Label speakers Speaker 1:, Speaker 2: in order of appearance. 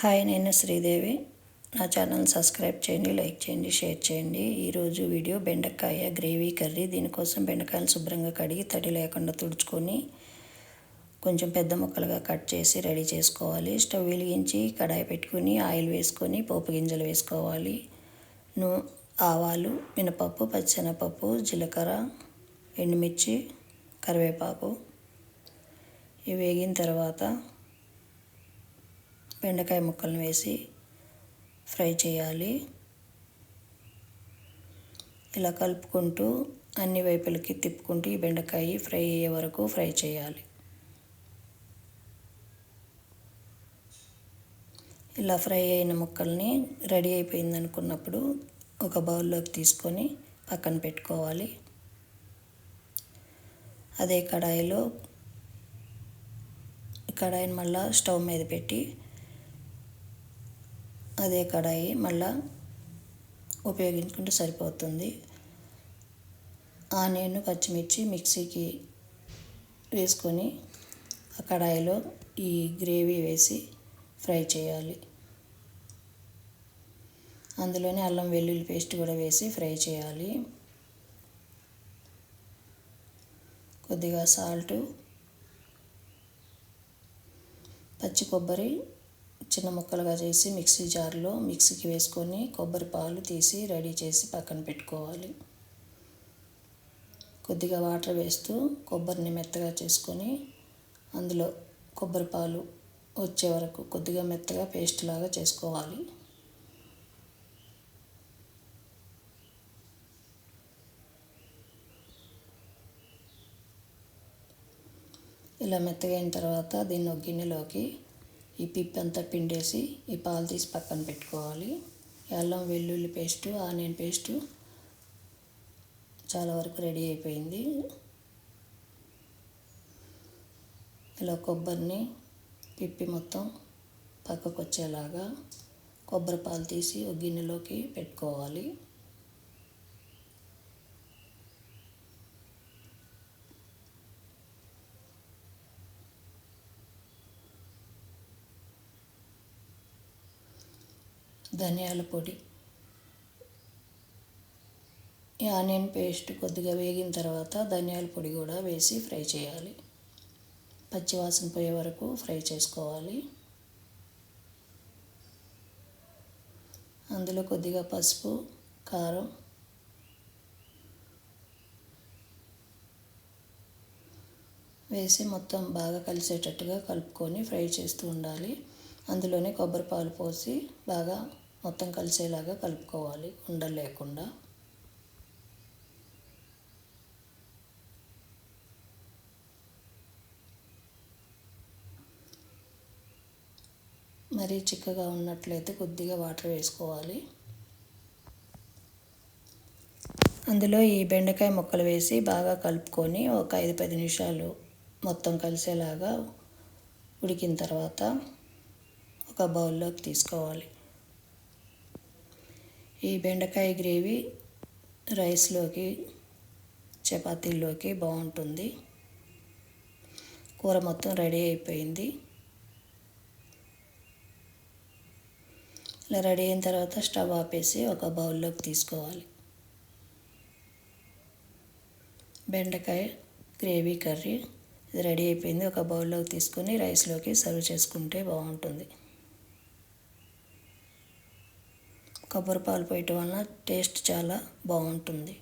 Speaker 1: Hi నేను శ్రీదేవి. నా channel subscribe చేయండి లైక్ చేయండి షేర్ చేయండి. ఈరోజు వీడియో బెండకాయ గ్రేవీ కర్రీ. దీనికోసం బెండకాయలు శుభ్రంగా కడిగి తడి లేకుండా తుడుచుకొని కొంచెం పెద్ద ముక్కలుగా కట్ చేసి రెడీ చేసుకోవాలి. స్టవ్ వెలిగించి కడాయి పెట్టుకుని ఆయిల్ వేసుకొని పోపు గింజలు వేసుకోవాలి. నూ ఆవాలు మినపప్పు పచ్చెనపప్పు జీలకర్ర ఎండుమిర్చి కరివేపాకు. ఇవి వేగిన తర్వాత బెండకాయ ముక్కలను వేసి ఫ్రై చేయాలి. ఇలా కలుపుకుంటూ అన్ని వైపులకి తిప్పుకుంటూ ఈ బెండకాయ ఫ్రై అయ్యే వరకు ఫ్రై చేయాలి. ఇలా ఫ్రై అయిన ముక్కల్ని రెడీ అయిపోయింది అనుకున్నప్పుడు ఒక బౌల్లోకి తీసుకొని పక్కన పెట్టుకోవాలి. అదే కడాయిలో కడాయిని మళ్ళీ స్టవ్ మీద పెట్టి అదే కడాయి మళ్ళా ఉపయోగించుకుంటే సరిపోతుంది. ఆనియన్ పచ్చిమిర్చి మిక్సీకి వేసుకొని ఆ కడాయిలో ఈ గ్రేవీ వేసి ఫ్రై చేయాలి. అందులోనే అల్లం వెల్లుల్లి పేస్ట్ కూడా వేసి ఫ్రై చేయాలి. కొద్దిగా సాల్టు పచ్చి కొబ్బరి చిన్న ముక్కలుగా చేసి మిక్సీ జార్లో మిక్సీకి వేసుకొని కొబ్బరి పాలు తీసి రెడీ చేసి పక్కన పెట్టుకోవాలి. కొద్దిగా వాటర్ వేస్తూ కొబ్బరిని మెత్తగా చేసుకొని అందులో కొబ్బరి పాలు వచ్చే వరకు కొద్దిగా మెత్తగా పేస్ట్ లాగా చేసుకోవాలి. ఇలా మెత్తగా అయిన తర్వాత దీన్ని ఒక గిన్నెలోకి ఈ పిప్ అంతా పిండేసి ఈ పాలు తీసి పక్కన పెట్టుకోవాలి. అల్లం వెల్లుల్లి పేస్టు ఆనియన్ పేస్టు చాలా వరకు రెడీ అయిపోయింది. ఇలా కొబ్బరిని పిప్పి మొత్తం పక్కకు వచ్చేలాగా కొబ్బరి పాలు తీసి ఒక గిన్నెలోకి పెట్టుకోవాలి. ధనియాల పొడి. ఈ ఆనియన్ పేస్ట్ కొద్దిగా వేగిన తర్వాత ధనియాల పొడి కూడా వేసి ఫ్రై చేయాలి. పచ్చివాసన పోయే వరకు ఫ్రై చేసుకోవాలి. అందులో కొద్దిగా పసుపు కారం వేసి మొత్తం బాగా కలిసేటట్టుగా కలుపుకొని ఫ్రై చేస్తూ ఉండాలి. అందులోనే కొబ్బరి పాలు పోసి బాగా మొత్తం కలిసేలాగా కలుపుకోవాలి ఉండలు లేకుండా మరీ చిక్కగా ఉన్నట్లయితే కొద్దిగా వాటర్ వేసుకోవాలి. అందులో ఈ బెండకాయ ముక్కలు వేసి బాగా కలుపుకొని ఒక ఐదు పది నిమిషాలు మొత్తం కలిసేలాగా ఉడికిన తర్వాత ఒక బౌల్లోకి తీసుకోవాలి. ఈ బెండకాయ గ్రేవీ రైస్లోకి చపాతీల్లోకి బాగుంటుంది. కూర మొత్తం రెడీ అయిపోయింది. ఇలా రెడీ అయిన తర్వాత స్టవ్ ఆపేసి ఒక బౌల్లోకి తీసుకోవాలి. బెండకాయ గ్రేవీ కర్రీ ఇది రెడీ అయిపోయింది. ఒక బౌల్లోకి తీసుకొని రైస్లోకి సర్వ్ చేసుకుంటే బాగుంటుంది. కొబ్బరి పాలు పోయటం వలన టేస్ట్ చాలా బాగుంటుంది.